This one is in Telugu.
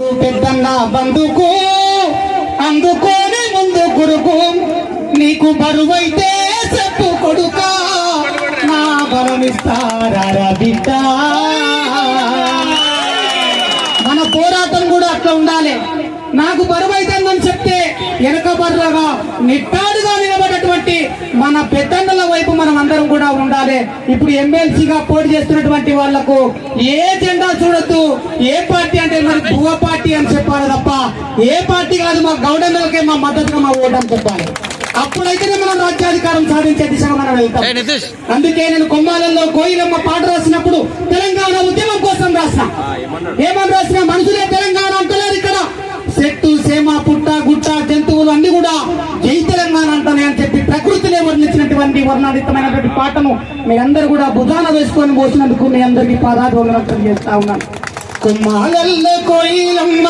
పెద్దన్న బందుకు అందుకోని ముందు కొడుకు నీకు బరువైతే చెప్పు కొడుక నా బలమిస్తారా బిడ్డ? మన పోరాటం కూడా అట్లా ఉండాలి. నాకు బరువైతుందని చెప్తే వెనక బర్రగా నిట్టాడుగా నిలబడేటువంటి మన పెద్దన్నల వైపు మనం అందరం కూడా ఉండాలి. ఇప్పుడు ఎమ్మెల్సీగా పోటీ చేస్తున్నటువంటి వాళ్ళకు ఏ జెండా చూడొద్దు ఏ పార్టీ అంటే మరి ఏ పార్టీ కాదు మా గౌడన్నలకే మా మద్దతుగా మా ఓటు అని చెప్పాలి. అప్పుడైతేనే మనం రాజ్యాధికారం సాధించే దిశగా మనం వెళ్తాం. అందుకే నేను కొమ్మాలలో కోయిలమ్మ పాట రాసినప్పుడు తెలంగాణ ఉద్యమం కోసం రాసిన. ఏమని రాసిన? మనుషులే తెలంగాణ అంటలేరు ఇక్కడ. చెట్టు సేమ పుట్ట గుట్ట జంతువులు అన్ని కూడా జై తెలంగాణ అంటానే అని చెప్పి ప్రకృతినే వర్ణించినటువంటి వర్ణాతీతమైనటువంటి పాటను మీ అందరూ కూడా భుజాన వేసుకొని పోసినందుకు మీ అందరికీ పాదాభివందనం చేస్తా ఉన్నాను. కొమ్మాలల్లో కోయిలమ్మ